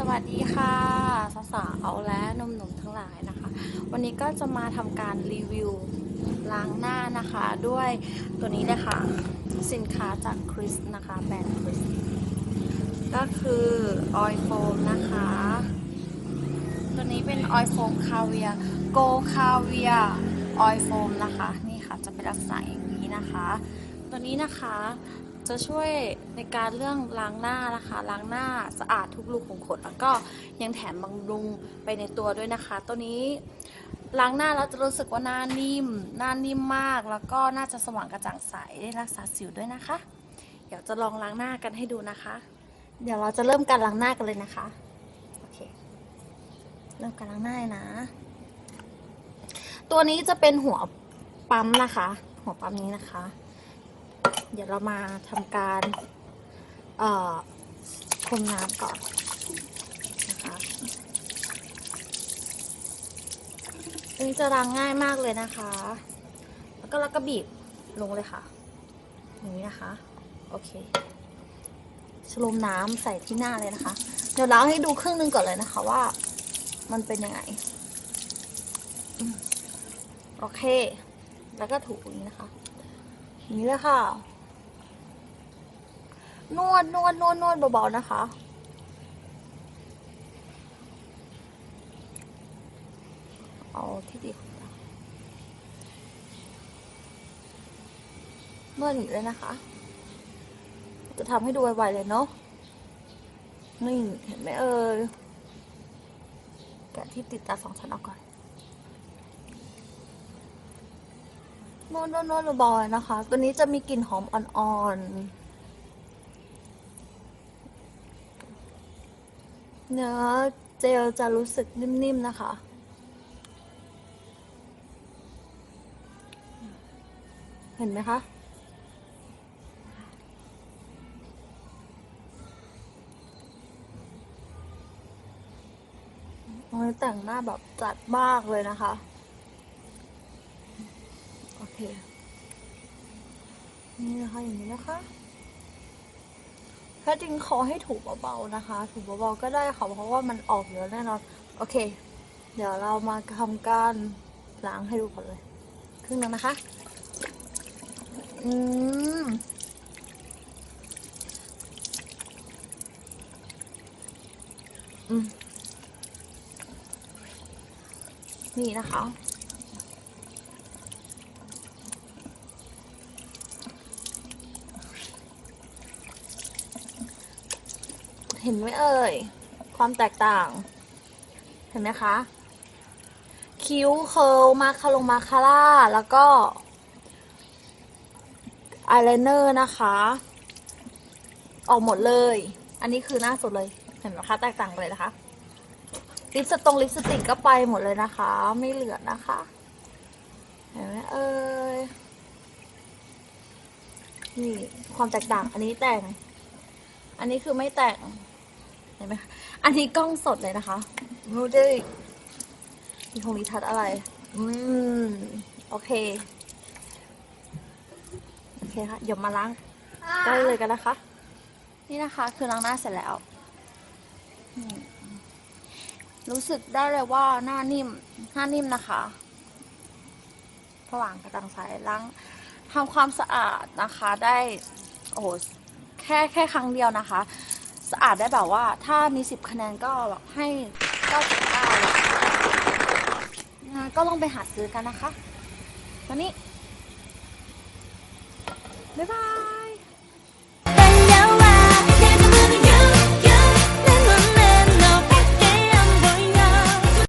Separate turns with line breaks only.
สวัสดีค่ะสาวๆและนหนุ่มๆทั้งหลายนะคะ วันนี้ก็จะมาทำการรีวิวล้างหน้านะคะ ด้วยตัวนี้เลยค่ะ สินค้าจากคริสนะคะแบรนด์คริสก็คือออยโฟมนะคะ ตัวนี้เป็นออยโฟมคาเวียโกคาเวียออยโฟมนะคะ นี่ค่ะจะเป็นลักษณะอย่างนี้นะคะ ตัวนี้นะคะ จะช่วยในการเรื่องล้างหน้านะคะ ล้างหน้าสะอาดทุกรูขุมขนแล้วก็ยังแถมบำรุงไปในตัวด้วยนะคะ ตัวนี้ล้างหน้าแล้วจะรู้สึกว่าหน้านิ่ม หน้านิ่มมาก แล้วก็น่าจะสว่างกระจ่างใสได้รักษาสิวด้วยนะคะ เดี๋ยวจะลองล้างหน้ากันให้ดูนะคะ เดี๋ยวเราจะเริ่มการล้างหน้ากันเลยนะคะ โอเค เริ่มการล้างหน้านะ ตัวนี้จะเป็นหัวปั๊มนะคะ หัวปั๊มนี้นะคะ เดี๋ยวเรามาทำการเอ่อพรมน้ำก่อนนะคะอันนี้จะล้างง่ายมากเลยนะคะ แล้วก็แล้วก็บีบลงเลยค่ะ อย่างนี้นะคะ โอเคชโลมน้ำใส่ที่หน้าเลยนะคะ เดี๋ยวล้างให้ดูครึ่งนึงก่อนเลยนะคะว่า มันเป็นยังไงโอเค แล้วก็ถูอย่างนี้นะคะอย่างนี้เลยค่ะ นวดนวดนวดนวดเบาๆนะคะ เอาที่ดีเรานวดอย่างนี้เลยนะคะ จะทำให้ดูไวๆเลยเนาะนี่เห็นไหมเอ่ยแกะที่ติดตาสองชั้นออกก่อนนวดนวดนวดเบาๆนะคะ ตัวนี้จะมีกลิ่นหอมอ่อนๆ เนื้อเจลจะรู้สึกนิ่มๆนะคะ เห็นไหมคะโอ้ยแต่งหน้าแบบจัดมากเลยนะคะ โอเค นี่นะคะอย่างนี้นะคะ ถ้าจริงขอให้ถูเบาๆนะคะ ถูเบาๆก็ได้ค่ะเพราะว่ามันออกเยอะแน่นอน โอเค เดี๋ยวเรามาทำการล้างให้ดูก่อนเลยครึ่งนึงนะคะ อืมอืมนี่นะคะ เห็นไหมเอ่ย ความแตกต่าง เห็นไหมคะ คิ้วเคิลมาคาลงมาคาร่า แล้วก็อายไลเนอร์นะคะ ออกหมดเลย อันนี้คือหน้าสุดเลย เห็นไหมคะ แตกต่างเลยนะคะ ลิปสตงลิปสติกก็ไปหมดเลยนะคะ ไม่เหลือนะคะ เห็นไหมเอ่ยนี่ความแตกต่างอันนี้แต่ง อันนี้คือไม่แต่งเห็นไหมคะอันนี้กล้องสดเลยนะคะไม่รู้ได้มีทงรีทัศน์อะไร อืม โอเค โอเคค่ะ เดี๋ยวมาล้างได้เลยกันนะคะ นี่นะคะ คือล้างหน้าเสร็จแล้วอืมรู้สึกได้เลยว่าหน้านิ่ม หน้านิ่มนะคะสว่างกระจ่างใสล้างทำความสะอาดนะคะได้ โอ้โห แค่แค่ครั้งเดียวนะคะ สะอาดได้แบบว่าถ้ามีสิบคะแนนก็แบบให้เก้าสิบเก้าเลยก็ลองไปหาซื้อกันนะคะ วันนี้ บ๊ายบาย